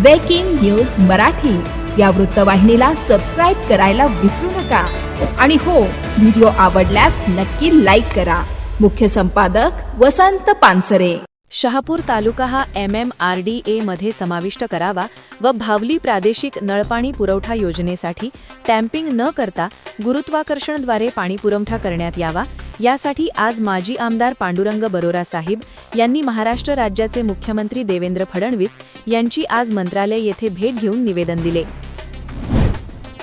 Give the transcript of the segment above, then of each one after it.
Breaking news Marathi या वृत्तवाहिनीला subscribe करायला विसरू नका. आणि हो व्हिडिओ आवडल्यास नक्की लाईक करा. मुख्य संपादक वसंत पानसरे. शहापूर तालुका हा M M R D A मध्ये समाविष्ट करावा व भावली प्रादेशिक नळपाणी पुरवठा योजनेसाठी टॅम्पिंग न करता गुरुत्वाकर्षणद्वारे पाणी पुरवठा करण्यात यावा. यासाठी आज माजी आमदार पांडुरंग बरोरा साहेब यांनी महाराष्ट्र राज्याचे मुख्यमंत्री देवेंद्र फडणवीस यांची आज मंत्रालय येथे भेट घेऊन निवेदन दिले.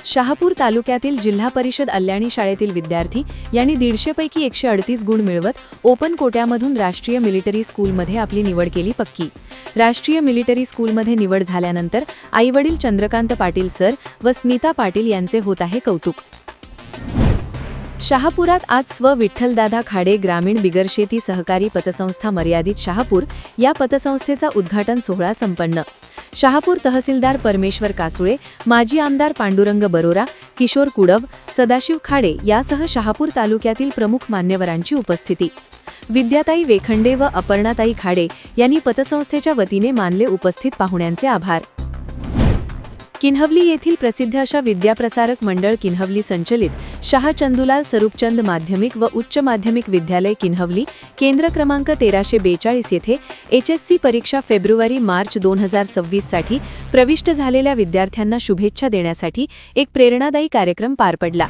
शहापूर तालुक्यातील जिल्हा परिषद अल्याणी शाळेतील विद्यार्थी यांनी दीडशेपैकी एकशे अडतीस गुण मिळवत ओपन कोट्यामधून राष्ट्रीय मिलिटरी स्कूलमध्ये आपली निवड केली पक्की. राष्ट्रीय मिलिटरी स्कूलमध्ये निवड झाल्यानंतर आईवडील चंद्रकांत पाटील सर व स्मिता पाटील यांचे होत आहे कौतुक. शहापुरात आज स्व विठ्ठलदादा खाडे ग्रामीण बिगरशेती सहकारी पतसंस्था मर्यादित शहापूर या पतसंस्थेचा उद्घाटन सोहळा संपन्न. शहापूर तहसीलदार परमेश्वर कासुळे माजी आमदार पांडुरंग बरोरा किशोर कुडव सदाशिव खाडे यासह शहापूर तालुक्यातील प्रमुख मान्यवरांची उपस्थिती. विद्याताई वेखंडे व अपर्णाताई खाडे यांनी पतसंस्थेच्या वतीने मानले उपस्थित पाहुण्यांचे आभार. किन्हवली येथील प्रसिद्ध अशा विद्याप्रसारक मंडळ किन्हवली संचलित शहा चंदुलाल स्वरूपचंद माध्यमिक व उच्च माध्यमिक विद्यालय किन्हवली केंद्र क्रमांक तेराशे बेचाळीस येथे एच एस सी परीक्षा फेब्रुवारी मार्च दोन हजार सव्वीससाठी प्रविष्ट झालेल्या विद्यार्थ्यांना शुभेच्छा देण्यासाठी एक प्रेरणादायी कार्यक्रम पार पडला.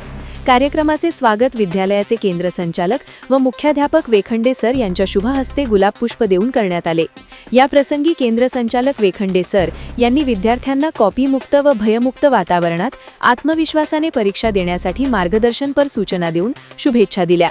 कार्यक्रमाचे स्वागत विद्यालयाचे केंद्र संचालक व मुख्याध्यापक वेखंडे सर यांच्या शुभ हस्ते गुलाबपुष्प देऊन करण्यात आले. या प्रसंगी केंद्र संचालक वेखंडे सर यांनी विद्यार्थ्यांना कॉपीमुक्त व भयमुक्त वातावरणात आत्मविश्वासाने परीक्षा देण्यासाठी मार्गदर्शनपर सूचना देऊन शुभेच्छा दिल्या.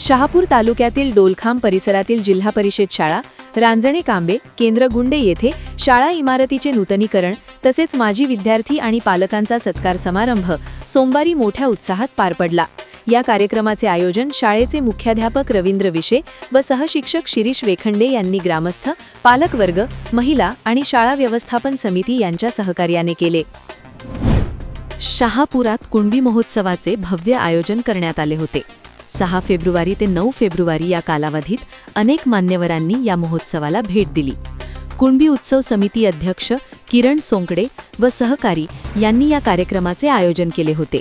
शहापूर तालुक्यातील डोलखांब परिसरातील जिल्हा परिषद शाळा रांजणे कांबे केंद्रगुंडे येथे शाळा इमारतीचे नूतनीकरण तसेच माजी विद्यार्थी आणि पालकांचा सत्कार समारंभ सोमवारी मोठ्या उत्साहात पार पडला. या कार्यक्रमाचे आयोजन शाळेचे मुख्याध्यापक रवींद्र विशे व सहशिक्षक शिरीष वेखंडे यांनी ग्रामस्थ पालकवर्ग महिला आणि शाळा व्यवस्थापन समिती यांच्या सहकार्याने केले. शहापुरात कुणबी महोत्सवाचे भव्य आयोजन करण्यात आले होते. सहा फेब्रुवारी ते नऊ फेब्रुवारी या कालावधीत अनेक मान्यवरांनी या महोत्सवाला भेट दिली. कुणबी उत्सव समिती अध्यक्ष किरण सोंकडे व सहकारी यांनी या कार्यक्रमाचे आयोजन केले होते.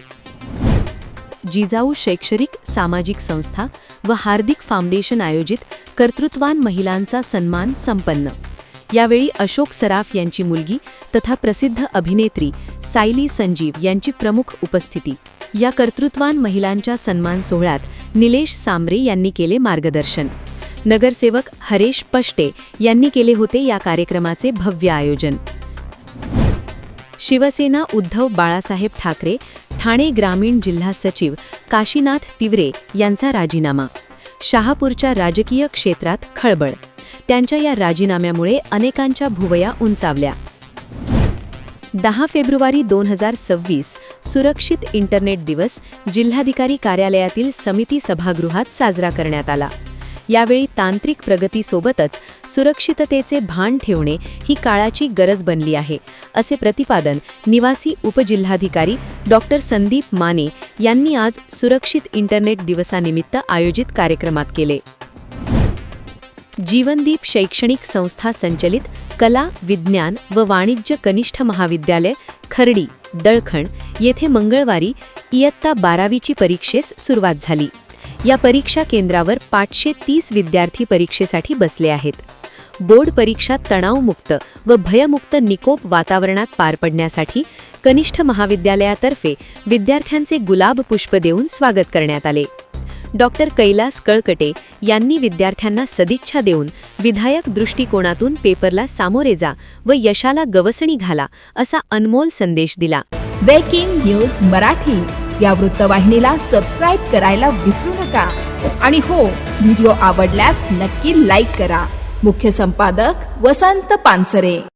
जिजाऊ शैक्षणिक सामाजिक संस्था व हार्दिक फाउंडेशन आयोजित कर्तृत्वान महिलांचा सन्मान संपन्न. यावेळी अशोक सराफ यांची मुलगी तथा प्रसिद्ध अभिनेत्री सायली संजीव यांची प्रमुख उपस्थिती. या कर्तृत्वान महिलांच्या सन्मान सोहळ्यात निलेश सांबरे यांनी केले मार्गदर्शन. नगरसेवक हरेश पष्टे यांनी केले होते या कार्यक्रमाचे भव्य आयोजन. शिवसेना उद्धव बाळासाहेब ठाकरे ठाणे ग्रामीण जिल्हा सचिव काशीनाथ तिवरे यांचा राजीनामा. शहापूरच्या राजकीय क्षेत्रात खळबळ. त्यांच्या या राजीनाम्यामुळे अनेकांच्या भुवया उंचावल्या. दहा फेब्रुवारी दोन हजार सव्वीस सुरक्षित इंटरनेट दिवस जिल्हाधिकारी कार्यालयातील समिती सभागृहात साजरा करण्यात आला. यावेळी तांत्रिक प्रगतीसोबतच सुरक्षिततेचे भान ठेवणे ही काळाची गरज बनली आहे असे प्रतिपादन निवासी उपजिल्हाधिकारी डॉक्टर संदीप माने यांनी आज सुरक्षित इंटरनेट दिवसानिमित्त आयोजित कार्यक्रमात केले. जीवनदीप शैक्षणिक संस्था संचलित कला विज्ञान व वाणिज्य कनिष्ठ महाविद्यालय खर्डी दळखण येथे मंगळवारी इयत्ता बारावीची परीक्षेस सुरुवात झाली. या परीक्षा केंद्रावर पाचशे तीस विद्यार्थी परीक्षेसाठी बसले आहेत. बोर्ड परीक्षा तणावमुक्त व भयमुक्त निकोप वातावरणात पार पडण्यासाठी कनिष्ठ महाविद्यालयातर्फे विद्यार्थ्यांचे गुलाब पुष्प देऊन स्वागत करण्यात आले. डॉक्टर कैलास कळकटे यांनी विद्यार्थ्यांना सदिच्छा देऊन विधायक दृष्टिकोनातून पेपरला सामोरे जा व यशाला गवसणी घाला असा अनमोल संदेश दिला. ब्रेकिंग न्यूज मराठी या वृत्तवाहिनीला सबस्क्राईब करायला विसरू नका. आणि हो व्हिडिओ आवडल्यास नक्की लाईक करा. मुख्य संपादक वसंत पानसरे.